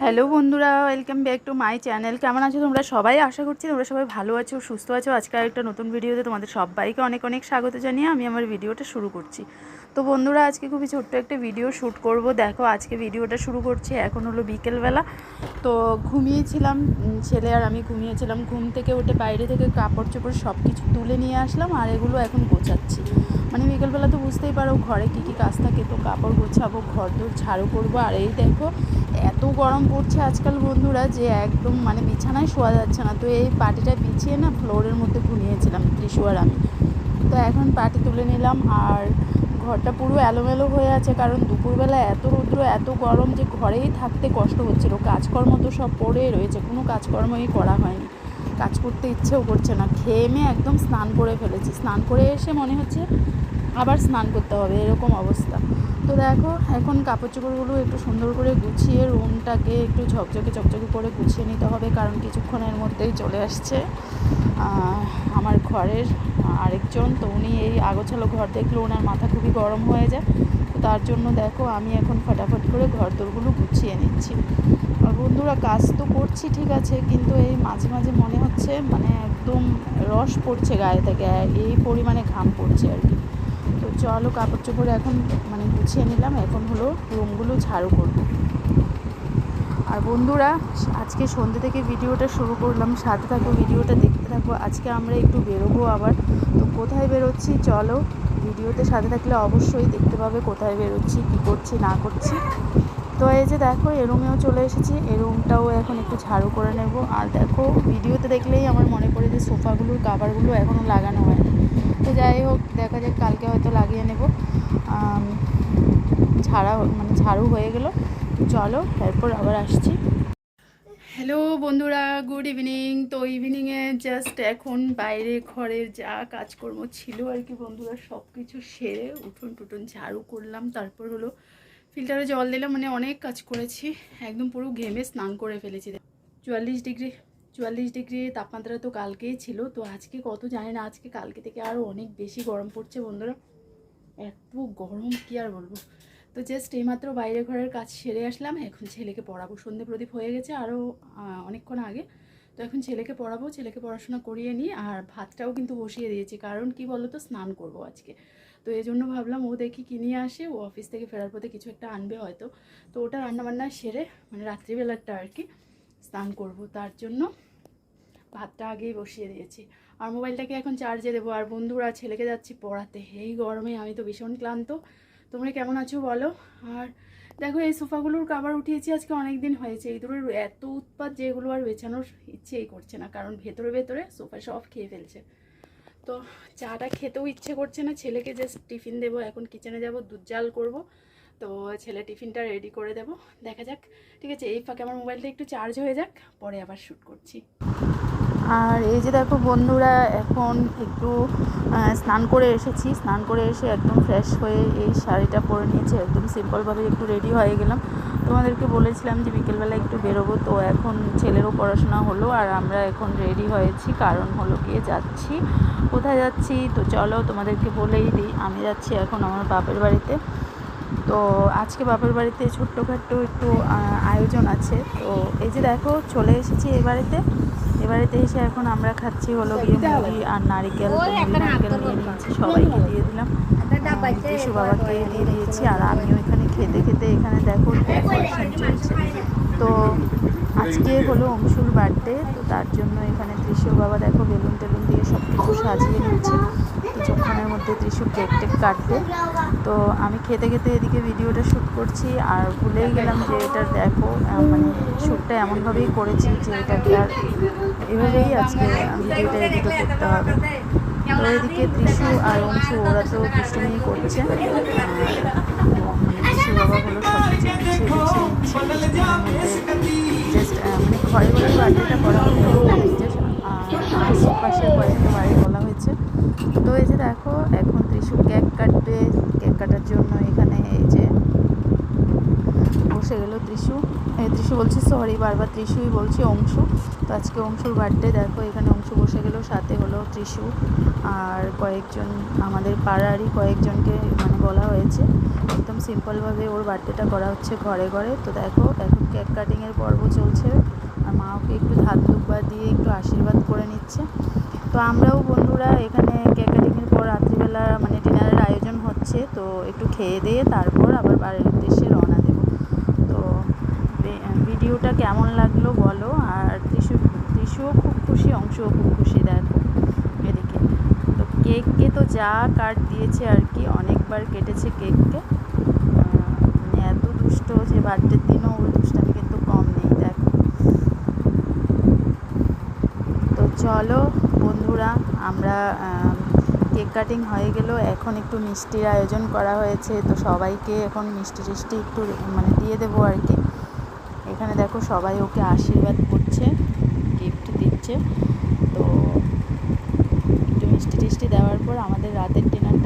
Hello বন্ধুরা welcome back to my channel কেমন আছো তোমরা সবাই? আশা করছি তোমরা সবাই ভালো আছো, সুস্থ আছো। আজকে একটা নতুন ভিডিওতে তোমাদের সবাইকে অনেক অনেক স্বাগত জানিয়ে আমি আমার ভিডিওটা শুরু করছি। তো বন্ধুরা, আজকে খুবই ছোট্ট একটা ভিডিও শ্যুট করব। দেখো, আজকে ভিডিওটা শুরু করছি। এখন হলো বিকেলবেলা। তো ঘুমিয়েছিলাম ছেলে আর আমি ঘুমিয়েছিলাম। ঘুম থেকে উঠে বাইরে থেকে কাপড় চোপড় সব কিছু তুলে নিয়ে আসলাম আর এগুলো এখন গোছাচ্ছি। মানে বিকেলবেলা তো বুঝতেই পারো, ঘরে কী কী কাজ থাকে, তো কাপড় গোছাবো ঘর দোর ঝাড়ু করব। আর এই দেখো, এত গরম পড়ছে আজকাল বন্ধুরা যে একদম মানে বিছানায় শোয়া যাচ্ছে না। তো এই পাটিটা বিছিয়ে না ফ্লোরের মধ্যে ঘুমিয়েছিলাম, ত্রিশু আর আমি। তো এখন পাটি তুলে নিলাম আর ঘরটা পুরো এলোমেলো হয়ে আছে, কারণ দুপুরবেলা এত রৌদ্র, এত গরম যে ঘরেই থাকতে কষ্ট হচ্ছিল। কাজকর্ম তো সব পড়েই রয়েছে, কোনো কাজকর্মই করা হয়নি। কাজ করতে ইচ্ছেও করছে না। খেয়ে মেয়ে একদম স্নান করে ফেলেছি। স্নান করে এসে মনে হচ্ছে আবার স্নান করতে হবে, এরকম অবস্থা। তো দেখো, এখন কাপড় চোপড়গুলো একটু সুন্দর করে গুছিয়ে রুমটাকে একটু ঝকঝকে চকচকে করে গুছিয়ে নিতে হবে, কারণ কিছুক্ষণের মধ্যেই চলে আসছে। আমার ঘরের আরেকজন, তো উনি এই আগোছালো ঘর দেখলে ওনার মাথা খুবই গরম হয়ে যায়। তো তার জন্য দেখো, আমি এখন ফটাফট করে ঘর দোরগুলো গুছিয়ে নিচ্ছি। আর বন্ধুরা, কাজ তো করছি, ঠিক আছে, কিন্তু এই মাঝে মাঝে মনে হচ্ছে মানে একদম রস পড়ছে গায়ে থেকে, এই পরিমাণে ঘাম পড়ছে আর কি। তো চলো কাপড় চোপড় এখন মানে গুছিয়ে নিলাম, এখন হলো রুমগুলো ঝাড়ু করব। আর বন্ধুরা, আজকে সন্ধ্যে থেকে ভিডিওটা শুরু করলাম। সাথে থাকো, ভিডিওটা দেখতে থাকব আজকে আমরা একটু বেরোবো আবার। তো কোথায় বেরোচ্ছি? চলো, ভিডিওতে সাথে থাকলে অবশ্যই দেখতে পাবে কোথায় বেরোচ্ছি, কী করছি, না করছি। তো এই যে দেখো, এ রুমেও চলে এসেছি। এই রুমটাও এখন একটু ঝাড়ু করে নেব। আর দেখো, ভিডিওতে দেখলেই আমার মনে পড়ে যে সোফাগুলোর কাভারগুলো এখনও লাগানো হয়নি। তো যাই হোক, দেখা যাক, কালকে হয়তো লাগিয়ে নেব। ঝাড়া মানে ঝাড়ু হয়ে গেল। চলো, এরপর আবার আসছি। হ্যালো বন্ধুরা গুড ইভিনিং তো ইভিনিংয়ে জাস্ট এখন বাইরে ঘরের যা কাজকর্ম ছিল আর কি বন্ধুরা সব কিছু সেরে উঠোন টুটুন ঝাড়ু করলাম। তারপর হলো ফিল্টারে জল দিলাম মানে অনেক কাজ করেছি। একদম পুরো ঘেমে স্নান করে ফেলেছি। চুয়াল্লিশ ডিগ্রি চুয়াল্লিশ ডিগ্রি তাপমাত্রা তো কালকেই ছিল। তো আজকে কত জানি না, আজকে কালকে থেকে আরও অনেক বেশি গরম পড়ছে বন্ধুরা। এত গরম কি আর বলব? তো জাস্ট এইমাত্র বাইরে ঘরের কাজ সেরে আসলাম। এখন ছেলেকে পড়াবো। সন্ধে প্রদীপ হয়ে গেছে আরও অনেকক্ষণ আগে। তো এখন ছেলেকে পড়াবো। ছেলেকে পড়াশোনা করিয়ে নিই আর ভাতটাও কিন্তু বসিয়ে দিয়েছি। কারণ কি বলো তো স্নান করব আজকে। তো এই জন্য ভাবলাম ও দেখি নিয়ে আসে। ও অফিস থেকে ফেরার পথে কিছু একটা আনবে হয়তো। তো ওটা রান্নাবান্না সেরে মানে রাত্রিবেলাটা আর কি, স্নান করব। তার জন্য ভাতটা আগেই বসিয়ে দিয়েছি। আর মোবাইলটাকে এখন চার্জে দেবো। আর বন্ধুরা, ছেলেকে যাচ্ছি পড়াতে। এই গরমে আমি তো ভীষণ ক্লান্ত। তোমরা কেমন আছো বলো? আর দেখো, এই সোফাগুলোর কাবার উঠিয়েছি আজকে অনেক দিন হয়েছে। এই দুটোর এত উৎপাত যেগুলো আর বেছানোর ইচ্ছেই করছে না, কারণ ভেতরে ভেতরে সোফা সব খেয়ে ফেলছে। তো চাটা খেতেও ইচ্ছে করছে না, ছেলেকে জাস্ট টিফিন দেবো, এখন কিচেনে যাব, দুধ জাল করব। তো ছেলে টিফিনটা রেডি করে দেবো। দেখা যাক, ঠিক আছে, এই ফাঁকে আমার মোবাইলটা একটু চার্জ হয়ে যাক, পরে আবার শ্যুট করছি। আর এই যে দেখো বন্ধুরা, এখন একটু স্নান করে এসেছি। স্নান করে এসে একদম ফ্রেশ হয়ে এই শাড়িটা পরে নিয়েছি। একদম সিম্পলভাবে একটু রেডি হয়ে গেলাম। তোমাদেরকে বলেছিলাম যে বিকেলবেলা একটু বেরোবো, তো এখন ছেলেরও পড়াশোনা হলো আর আমরা এখন রেডি হয়েছি। কারণ হলো গিয়ে যাচ্ছি। কোথায় যাচ্ছি? তো চলো তোমাদেরকে বলেই দিই, আমি যাচ্ছি এখন আমার বাপের বাড়িতে। তো আজকে বাপের বাড়িতে ছোট্টখাট্ট একটু আয়োজন আছে। তো এই যে দেখো, চলে এসেছি এ বাড়িতে। এ বাড়িতে এসে এখন আমরা খাচ্ছি হলো গিয়ে মুড়ি আর নারিকেল। নারিকেল নিয়ে নিয়েছি সবাইকে দিয়ে দিলাম। শিশু বাবাকে দিয়ে দিয়েছি আর আমিও এখানে খেতে খেতে এখানে দেখো চলছে। তো আজকে হলো অংশুর বার্থডে তো তার জন্য এখানে ত্রিশু বাবা দেখো বেলুন টেলুন দিয়ে সব কিছু সাজিয়ে নিচ্ছে কিছুক্ষণের মধ্যে ত্রিশু কেক টেক কাটবে। তো আমি খেতে খেতে এদিকে ভিডিওটা শ্যুট করছি আর ভুলেই গেলাম যে এটা দেখো মানে শ্যুটটা এমনভাবেই করেছি যে এটাকে আর এভাবেই আজকে ভিডিওটা এডিটও করতে হবে। তো এদিকে ত্রিশু আর অংশু ওরা তো দুষ্টুমি করছে। ত্রিশু বাবা হলো সব কিছু গুছিয়ে গুছিয়ে নিচ্ছে। ঘরে ঘরে বার্থডেটা করা হলো জাস্ট আশেপাশে কয়েকটা বাড়ি বলা হয়েছে তো এই যে দেখো এখন ত্রিশু কেক কাটবে কেক কাটার জন্য এখানে এই যে বসে গেল ত্রিশু এই ত্রিশু বলছি সরি বারবার ত্রিশুই বলছি অংশু। তো আজকে অংশুর বার্থডে দেখো, এখানে অংশু বসে গেলেও সাথে হলো ত্রিশু। আর কয়েকজন, আমাদের পাড়ারই কয়েকজনকে মানে বলা হয়েছে। একদম সিম্পলভাবে ওর বার্থডেটা করা হচ্ছে ঘরে ঘরে। তো দেখো, এখন কেক কাটিংয়ের পর্ব চলছে। আর মা ওকে একটু হাত দুব্বা দিয়ে একটু আশীর্বাদ করে নিচ্ছে। তো আমরাও বন্ধুরা এখানে কেক কাটিংয়ের পর রাত্রিবেলা মানে ডিনারের আয়োজন হচ্ছে। তো একটু খেয়ে দিয়ে তারপর আবার বাড়ির উদ্দেশ্যে ভিডিওটা কেমন লাগল বলো? আর ত্রিশু, ত্রিশুও খুব খুশি, অংশও খুব খুশি, দেখো, এদিকে। তো কেককে তো যা কাট দিয়েছে আর কি, অনেকবার কেটেছে কেককে। এত দুষ্ট যে বার্থডের দিনও ওর দুষ্টামি কিন্তু কম নেই, দেখো। তো চলো বন্ধুরা, আমরা কেক কাটিং হয়ে গেল। এখন একটু মিষ্টির আয়োজন করা হয়েছে, তো সবাইকে এখন মিষ্টি টিষ্টি একটু মানে দিয়ে দেবো আর কি। এখানে দেখো সবাই ওকে আশীর্বাদ করছে গিফট দিচ্ছে। তো একটু মিষ্টি টিষ্টি দেওয়ার পর আমাদের রাতের ডিনারটা